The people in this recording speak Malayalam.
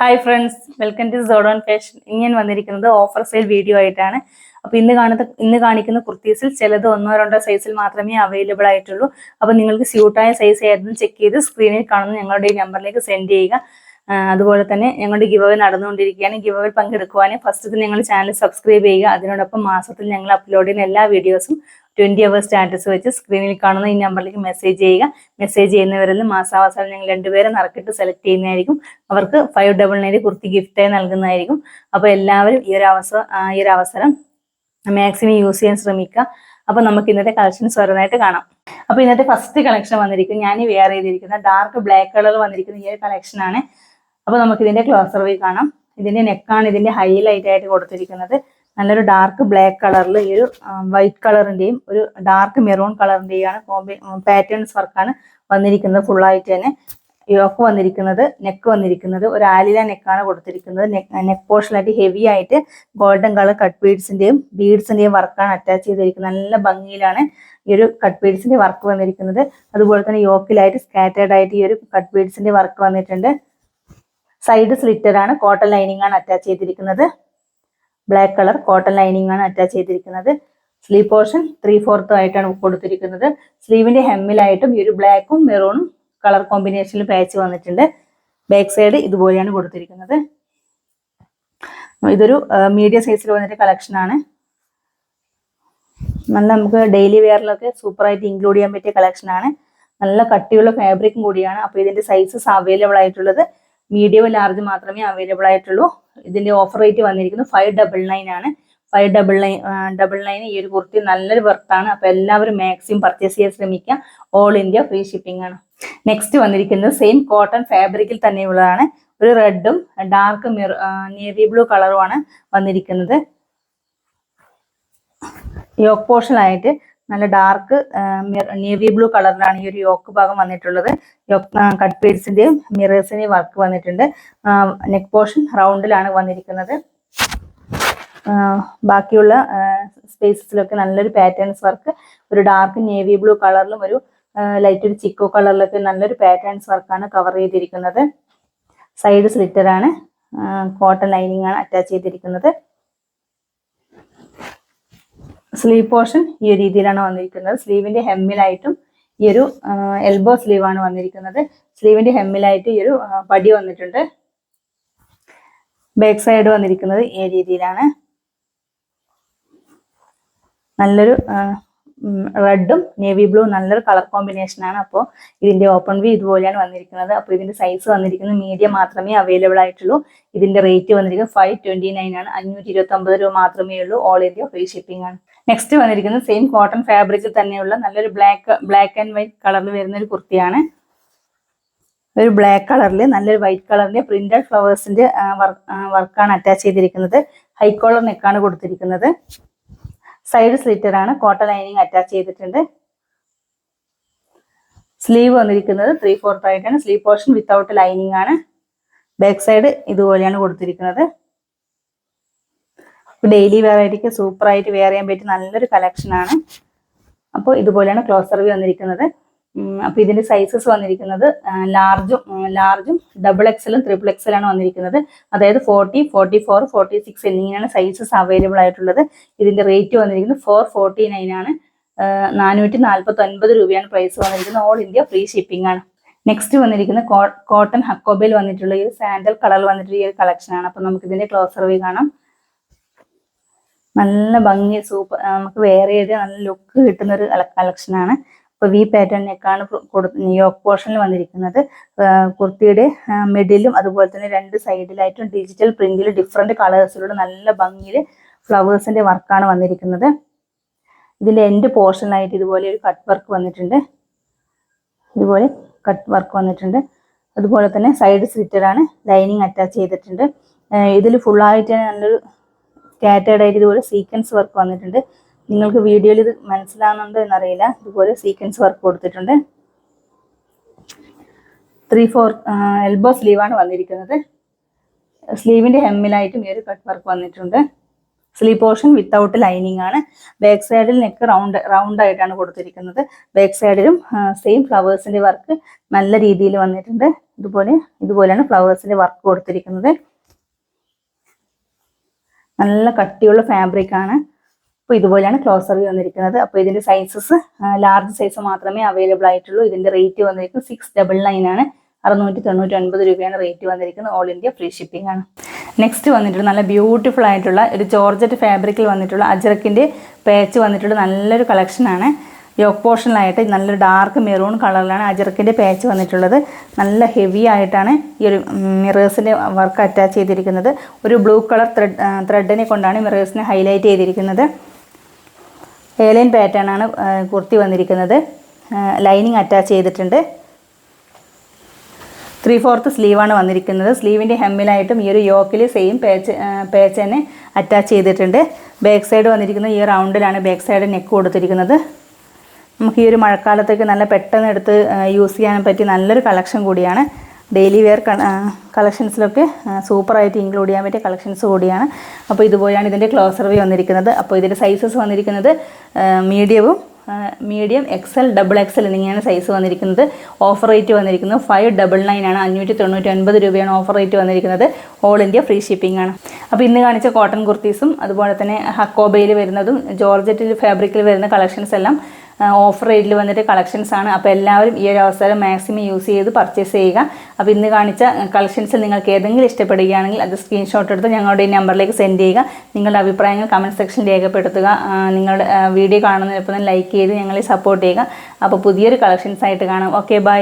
ഹായ് ഫ്രണ്ട്സ് വെൽക്കം ടു സോഡോൺ ഫാഷൻ ഇങ്ങനെ വന്നിരിക്കുന്നത് ഓഫർ സെയിൽ വീഡിയോ ആയിട്ടാണ്. അപ്പൊ ഇന്ന് കാണുന്ന ഇന്ന് കാണിക്കുന്ന കുർത്തീസിൽ ചിലത് ഒന്നോ രണ്ടോ സൈസിൽ മാത്രമേ അവൈലബിൾ ആയിട്ടുള്ളൂ. അപ്പൊ നിങ്ങൾക്ക് സ്യൂട്ടായ സൈസ് ഏതെന്ന് ചെക്ക് ചെയ്ത് സ്ക്രീനിൽ കാണുന്ന ഞങ്ങളുടെ ഈ നമ്പറിലേക്ക് സെൻഡ് ചെയ്യുക. അതുപോലെ തന്നെ ഞങ്ങളുടെ ഗിവ് അവേ നടന്നുകൊണ്ടിരിക്കുകയാണ്. ഗിവ് അവേ പങ്കെടുക്കുവാനും ഫസ്റ്റ് നിങ്ങൾ ചാനൽ സബ്സ്ക്രൈബ് ചെയ്യുക. അതിനോടൊപ്പം മാസത്തിൽ ഞങ്ങൾ അപ്ലോഡ് ചെയ്യുന്ന എല്ലാ വീഡിയോസും ട്വന്റി അവർ സ്റ്റാറ്റസ് വെച്ച് സ്ക്രീനിൽ കാണുന്ന ഈ നമ്പറിലേക്ക് മെസ്സേജ് ചെയ്യുക. മെസ്സേജ് ചെയ്യുന്നവരിൽ മാസാവസാനം ഞങ്ങൾ രണ്ടുപേരെ നറുക്കിട്ട് സെലക്ട് ചെയ്യുന്നതായിരിക്കും. അവർക്ക് ഫൈവ് ഡബിൾ നയൻ കുർത്തി ഗിഫ്റ്റായി നൽകുന്നതായിരിക്കും. അപ്പോൾ എല്ലാവരും ഈ ഒരു അവസരം ഈ ഒരു അവസരം മാക്സിമം യൂസ് ചെയ്യാൻ ശ്രമിക്കുക. അപ്പോൾ നമുക്ക് ഇന്നത്തെ കളക്ഷൻസ് ഓരോന്നായിട്ട് കാണാം. അപ്പോൾ ഇന്നത്തെ ഫസ്റ്റ് കളക്ഷൻ വന്നിരിക്കും ഞാൻ വെയർ ചെയ്തിരിക്കുന്ന ഡാർക്ക് ബ്ലാക്ക് കളർ വന്നിരിക്കുന്ന ഈ ഒരു കളക്ഷൻ ആണ്. അപ്പോൾ നമുക്ക് ഇതിന്റെ ക്ലോസർ വ്യൂ കാണാം. ഇതിന്റെ നെക്കാണ് ഇതിന്റെ ഹൈലൈറ്റ് ആയിട്ട് കൊടുത്തിരിക്കുന്നത്. നല്ലൊരു ഡാർക്ക് ബ്ലാക്ക് കളറിൽ ഈ ഒരു വൈറ്റ് കളറിന്റെയും ഒരു ഡാർക്ക് മെറൂൺ കളറിന്റെയാണ് കോമ്പി പാറ്റേൺസ് വർക്കാണ് വന്നിരിക്കുന്നത് ഫുള്ളായിട്ട് തന്നെ. യോക്ക് വന്നിരിക്കുന്നത് നെക്ക് വന്നിരിക്കുന്നത് ഒരു ആലില നെക്കാണ് കൊടുത്തിരിക്കുന്നത്. നെക്ക് പോർഷനായിട്ട് ഹെവി ആയിട്ട് ഗോൾഡൻ കളർ കട്ട് ബീഡ്സിന്റെയും ബീഡ്സിന്റെയും വർക്കാണ് അറ്റാച്ച് ചെയ്തിരിക്കുന്നത്. നല്ല ഭംഗിയിലാണ് ഈ ഒരു കട്ട് ബീഡ്സിന്റെ വർക്ക് വന്നിരിക്കുന്നത്. അതുപോലെ തന്നെ യോക്കിലായിട്ട് സ്കാറ്റേഡ് ആയിട്ട് ഈ ഒരു കട്ട് ബീഡ്സിന്റെ വർക്ക് വന്നിട്ടുണ്ട്. സൈഡ് സ്ലിറ്റർ ആണ് കോട്ടൺ ലൈനിങ് ആണ് അറ്റാച്ച് ചെയ്തിരിക്കുന്നത്. ബ്ലാക്ക് കളർ കോട്ടൺ ലൈനിങ് ആണ് അറ്റാച്ച് ചെയ്തിരിക്കുന്നത്. സ്ലീവ് പോർഷൻ ത്രീ ഫോർത്തും ആയിട്ടാണ് കൊടുത്തിരിക്കുന്നത്. സ്ലീവിന്റെ ഹെമ്മിലായിട്ടും ഈ ഒരു ബ്ലാക്കും മെറൂണും കളർ കോമ്പിനേഷനിൽ പാച്ച് വന്നിട്ടുണ്ട്. ബാക്ക് സൈഡ് ഇതുപോലെയാണ് കൊടുത്തിരിക്കുന്നത്. ഇതൊരു മീഡിയം സൈസിൽ വന്നിട്ട് കളക്ഷൻ ആണ്. നല്ല നമുക്ക് ഡെയിലി വെയറിലൊക്കെ സൂപ്പറായിട്ട് ഇൻക്ലൂഡ് ചെയ്യാൻ പറ്റിയ കളക്ഷൻ ആണ്. നല്ല കട്ടിയുള്ള ഫാബ്രിക്കും കൂടിയാണ്. അപ്പോൾ ഇതിന്റെ സൈസസ് അവൈലബിൾ ആയിട്ടുള്ളത്. മീഡിയം ലാർജ് മാത്രമേ അവൈലബിൾ ആയിട്ടുള്ളൂ. ഇതിന്റെ ഓഫർ റേറ്റ് വന്നിരിക്കുന്നത് ഫൈവ് ഡബിൾ നയൻ ആണ്. Five double nine double nine ഈ ഒരു കുർത്തി നല്ലൊരു വർത്താണ് അപ്പോൾ എല്ലാവരും മാക്സിമം പർച്ചേസ് ചെയ്യാൻ ശ്രമിക്കുക. ഓൾ ഇന്ത്യ ഫ്രീ ഷിപ്പിംഗ് ആണ്. നെക്സ്റ്റ് വന്നിരിക്കുന്നത് സെയിം കോട്ടൺ ഫാബ്രിക്കിൽ തന്നെയുള്ളതാണ് ഒരു റെഡും ഡാർക്ക് നേവി ബ്ലൂ കളറുമാണ് വന്നിരിക്കുന്നത്. യോക്ക് പോർഷനായിട്ട് നല്ല ഡാർക്ക് നേവി ബ്ലൂ കളറിലാണ് ഈ ഒരു യോക്ക് ഭാഗം വന്നിട്ടുള്ളത്. കട്ട് പേഴ്സിന്റെയും മിറേഴ്സിന്റെയും വർക്ക് വന്നിട്ടുണ്ട്. നെക്ക് പോർഷൻ റൗണ്ടിലാണ് വന്നിരിക്കുന്നത്. ബാക്കിയുള്ള സ്പേസസിലൊക്കെ നല്ലൊരു പാറ്റേൺസ് വർക്ക് ഒരു ഡാർക്ക് നേവി ബ്ലൂ കളറിലും ഒരു ലൈറ്റ് ഒരു ചിക്കോ കളറിലൊക്കെ നല്ലൊരു പാറ്റേൺസ് വർക്കാണ് കവർ ചെയ്തിരിക്കുന്നത്. സൈഡ് സ്ലിറ്റർ ആണ് കോട്ടൺ ലൈനിങ് ആണ് അറ്റാച്ച് ചെയ്തിരിക്കുന്നത്. സ്ലീവ് പോർഷൻ ഈ ഒരു രീതിയിലാണ് വന്നിരിക്കുന്നത്. സ്ലീവിന്റെ ഹെമ്മിലായിട്ടും ഈ ഒരു എൽബോ സ്ലീവ് ആണ് വന്നിരിക്കുന്നത്. സ്ലീവിന്റെ ഹെമ്മിലായിട്ട് ഈ ഒരു പടി വന്നിട്ടുണ്ട്. ബാക്ക് സൈഡ് വന്നിരിക്കുന്നത് ഈ രീതിയിലാണ്. നല്ലൊരു റെഡും നേവി ബ്ലൂ നല്ലൊരു കളർ കോമ്പിനേഷൻ ആണ്. അപ്പോൾ ഇതിന്റെ ഓപ്പൺ വ്യൂ ഇതുപോലെയാണ് വന്നിരിക്കുന്നത്. അപ്പോൾ ഇതിന്റെ സൈസ് വന്നിരിക്കുന്നത് മീഡിയം മാത്രമേ അവൈലബിൾ ആയിട്ടുള്ളൂ. ഇതിന്റെ റേറ്റ് വന്നിരിക്കുന്നത് ഫൈവ് ട്വന്റി നയൻ ആണ്. അഞ്ഞൂറ്റി ഇരുപത്തി ഒമ്പത് രൂപ മാത്രമേ ഉള്ളൂ. ഓൾ ഇന്ത്യ ഫ്രീ ഷിപ്പിംഗ് ആണ്. നെക്സ്റ്റ് വന്നിരിക്കുന്നത് സെയിം കോട്ടൺ ഫാബ്രിക്കിൽ തന്നെയുള്ള നല്ലൊരു ബ്ലാക്ക് ബ്ലാക്ക് ആൻഡ് വൈറ്റ് കളറിൽ വരുന്ന ഒരു കുർത്തിയാണ്. ഒരു ബ്ലാക്ക് കളറിൽ നല്ലൊരു വൈറ്റ് കളറിന്റെ പ്രിന്റഡ് ഫ്ലവേഴ്സിന്റെ വർക്കാണ് അറ്റാച്ച് ചെയ്തിരിക്കുന്നത്. ഹൈ കോളർ നെക്കാണ് കൊടുത്തിരിക്കുന്നത്. സൈഡ് സ്ലിറ്റർ ആണ് കോട്ടൺ ലൈനിങ് അറ്റാച്ച് ചെയ്തിട്ടുണ്ട്. സ്ലീവ് വന്നിരിക്കുന്നത് ത്രീ ഫോർത്ത് ആയിട്ടാണ് സ്ലീവ് പോർഷൻ വിത്തൗട്ട് ലൈനിങ് ആണ്. ബാക്ക് സൈഡ് ഇതുപോലെയാണ് കൊടുത്തിരിക്കുന്നത്. ഡെയിലി വെയർ സൂപ്പർ ആയിട്ട് വെയർ ചെയ്യാൻ പറ്റിയ നല്ലൊരു കളക്ഷനാണ് അപ്പോൾ ഇതുപോലെയാണ് ക്ലോസർ വ്യൂ വന്നിരിക്കുന്നത്. അപ്പോൾ ഇതിന്റെ സൈസസ് വന്നിരിക്കുന്നത് ലാർജും ലാർജും ഡബിൾ എക്സലും ത്രിപ്പിൾ എക്സലാണ് വന്നിരിക്കുന്നത്. അതായത് forty forty four forty six എന്നിങ്ങനെയാണ് സൈസസ് അവൈലബിൾ ആയിട്ടുള്ളത്. ഇതിന്റെ റേറ്റ് വന്നിരിക്കുന്നത് ഫോർ ഫോർട്ടി നയൻ ആണ്. നാനൂറ്റി നാൽപ്പത്തി ഒൻപത് രൂപയാണ് പ്രൈസ് വന്നിരിക്കുന്നത്. ഓൾ ഇന്ത്യ ഫ്രീ ഷിപ്പിംഗ് ആണ്. നെക്സ്റ്റ് വന്നിരിക്കുന്ന കോട്ടൺ ഹക്കോബയിൽ വന്നിട്ടുള്ള ഈ സാൻഡൽ കളർ വന്നിട്ടുള്ള ഈ ഒരു കളക്ഷൻ ആണ്. നമുക്ക് ഇതിന്റെ ക്ലോസർ വ്യൂ കാണാം. നല്ല ഭംഗി സൂപ്പർ നമുക്ക് വേറെ ചെയ്ത് നല്ല ലുക്ക് കിട്ടുന്ന ഒരു കളക്ഷൻ ആണ് ഇപ്പൊ വി പാറ്റേണിനേക്കാണ് യോക്ക് പോർഷനിൽ വന്നിരിക്കുന്നത്. കുർത്തിയുടെ മിഡിലും അതുപോലെ തന്നെ രണ്ട് സൈഡിലായിട്ടും ഡിജിറ്റൽ പ്രിന്റിൽ ഡിഫറെന്റ് കളേഴ്സിലുള്ള നല്ല ഭംഗിയിൽ ഫ്ലവേഴ്സിന്റെ വർക്കാണ് വന്നിരിക്കുന്നത്. ഇതിന്റെ എൻഡ് പോർഷനിലായിട്ട് ഇതുപോലെ ഒരു കട്ട് വർക്ക് വന്നിട്ടുണ്ട്. ഇതുപോലെ കട്ട് വർക്ക് വന്നിട്ടുണ്ട്. അതുപോലെ തന്നെ സൈഡ് സ്ലിറ്ററാണ് ലൈനിങ് അറ്റാച്ച് ചെയ്തിട്ടുണ്ട്. ഇതിൽ ഫുള്ളായിട്ട് നല്ലൊരു സ്കാറ്റേർഡ് ആയിട്ട് ഇതുപോലെ സീക്വൻസ് വർക്ക് വന്നിട്ടുണ്ട്. നിങ്ങൾക്ക് വീഡിയോയിൽ ഇത് മനസ്സിലാകുന്നുണ്ടോ എന്നറിയില്ല. ഇതുപോലെ സീക്വൻസ് വർക്ക് കൊടുത്തിട്ടുണ്ട്. ത്രീ ഫോർ എൽബോ സ്ലീവാണ് വന്നിരിക്കുന്നത്. സ്ലീവിന്റെ ഹെമ്മിലായിട്ടും ഈ ഒരു കട്ട് വർക്ക് വന്നിട്ടുണ്ട്. സ്ലീവ് പോർഷൻ വിത്തൗട്ട് ലൈനിങ് ആണ്. ബാക്ക് സൈഡിൽ നെക്ക് റൗണ്ട് റൗണ്ട് ആയിട്ടാണ് കൊടുത്തിരിക്കുന്നത്. ബാക്ക് സൈഡിലും സെയിം ഫ്ലവേഴ്സിന്റെ വർക്ക് നല്ല രീതിയിൽ വന്നിട്ടുണ്ട്. ഇതുപോലെ ഇതുപോലെയാണ് ഫ്ലവേഴ്സിന്റെ വർക്ക് കൊടുത്തിരിക്കുന്നത്. നല്ല കട്ടിയുള്ള ഫാബ്രിക് ആണ്. അപ്പോൾ ഇതുപോലെയാണ് ക്ലോസർ വന്നിരിക്കുന്നത്. അപ്പോൾ ഇതിന്റെ സൈസസ് ലാർജ് സൈസ് മാത്രമേ അവൈലബിൾ ആയിട്ടുള്ളൂ. ഇതിന്റെ റേറ്റ് വന്നിരിക്കുന്നത് സിക്സ് ഡബിൾ നയൻ ആണ്. അറുന്നൂറ്റി തൊണ്ണൂറ്റി ഒൻപത് രൂപയാണ് റേറ്റ് വന്നിരിക്കുന്നത്. ഓൾ ഇന്ത്യ ഫ്രീ ഷിപ്പിംഗ് ആണ്. നെക്സ്റ്റ് വന്നിട്ടുള്ള നല്ല ബ്യൂട്ടിഫുൾ ആയിട്ടുള്ള ഒരു ജോർജറ്റ് ഫാബ്രിക്കിൽ വന്നിട്ടുള്ള അജറക്കിന്റെ പേച്ച് വന്നിട്ടുള്ള നല്ലൊരു കളക്ഷനാണ് യോക്ക് പോർഷനിലായിട്ട് നല്ലൊരു ഡാർക്ക് മെറൂൺ കളറിലാണ് അജറക്കിന്റെ പേച്ച് വന്നിട്ടുള്ളത്. നല്ല ഹെവി ആയിട്ടാണ് ഈ ഒരു മിറേഴ്സിന്റെ വർക്ക് അറ്റാച്ച് ചെയ്തിരിക്കുന്നത്. ഒരു ബ്ലൂ കളർ ത്രെഡ് ത്രെഡിനെ കൊണ്ടാണ് മിറേഴ്സിനെ ഹൈലൈറ്റ് ചെയ്തിരിക്കുന്നത്. ഏലൈൻ പാറ്റേൺ ആണ് കുർത്തി വന്നിരിക്കുന്നത്. ലൈനിങ് അറ്റാച്ച് ചെയ്തിട്ടുണ്ട്. ത്രീ ഫോർത്ത് സ്ലീവാണ് വന്നിരിക്കുന്നത്. സ്ലീവിന്റെ ഹെമ്മിലായിട്ടും ഈ ഒരു യോക്കിൽ സെയിം പേച്ച് പേച്ച് തന്നെ അറ്റാച്ച് ചെയ്തിട്ടുണ്ട്. ബാക്ക് സൈഡ് വന്നിരിക്കുന്നത് ഈ റൗണ്ടിലാണ് ബാക്ക് സൈഡ് നെക്ക് കൊടുത്തിരിക്കുന്നത്. നമുക്ക് ഈ ഒരു മഴക്കാലത്തേക്ക് നല്ല പെട്ടെന്ന് എടുത്ത് യൂസ് ചെയ്യാൻ പറ്റിയ നല്ലൊരു കളക്ഷൻ കൂടിയാണ്. ഡെയിലി വെയർ കളക്ഷൻസിലൊക്കെ സൂപ്പറായിട്ട് ഇൻക്ലൂഡ് ചെയ്യാൻ പറ്റിയ കളക്ഷൻസ് കൂടിയാണ്. അപ്പോൾ ഇതുപോലെയാണ് ഇതിന്റെ ക്ലോസർ വേ വന്നിരിക്കുന്നത്. അപ്പോൾ ഇതിന്റെ സൈസസ് വന്നിരിക്കുന്നത് മീഡിയവും മീഡിയം എക്സൽ ഡബിൾ എക്സൽ എന്നിങ്ങനെയാണ് സൈസ് വന്നിരിക്കുന്നത്. ഓഫർ റേറ്റ് വന്നിരിക്കുന്നത് ഫൈവ് ഡബിൾ നയൻ ആണ്. അഞ്ഞൂറ്റി തൊണ്ണൂറ്റി ഒൻപത് രൂപയാണ് ഓഫർ റേറ്റ് വന്നിരിക്കുന്നത്. ഓൾ ഇന്ത്യ ഫ്രീ ഷിപ്പിംഗ് ആണ്. അപ്പോൾ ഇന്ന് കാണിച്ച കോട്ടൺ കുർത്തീസും അതുപോലെ തന്നെ ഹക്കോബയിൽ വരുന്നതും ജോർജറ്റിൽ ഫാബ്രിക്കിൽ വരുന്ന കളക്ഷൻസ് എല്ലാം ഓഫർ റേറ്റിൽ വന്നിട്ട് കളക്ഷൻസ് ആണ്. അപ്പോൾ എല്ലാവരും ഈ ഒരു അവസരം മാക്സിമം യൂസ് ചെയ്ത് പർച്ചേസ് ചെയ്യുക. അപ്പോൾ ഇന്ന് കാണിച്ച കളക്ഷൻസ് നിങ്ങൾക്ക് ഏതെങ്കിലും ഇഷ്ടപ്പെടുകയാണെങ്കിൽ അത് സ്ക്രീൻഷോട്ട് എടുത്ത് ഞങ്ങളുടെ ഈ നമ്പറിലേക്ക് സെൻഡ് ചെയ്യുക. നിങ്ങളുടെ അഭിപ്രായങ്ങൾ കമന്റ് സെക്ഷനിൽ രേഖപ്പെടുത്തുക. നിങ്ങളുടെ വീഡിയോ കാണുന്നതിനൊപ്പം ലൈക്ക് ചെയ്ത് ഞങ്ങളെ സപ്പോർട്ട് ചെയ്യുക. അപ്പോൾ പുതിയൊരു കളക്ഷൻസ് ആയിട്ട് കാണാം. Okay bye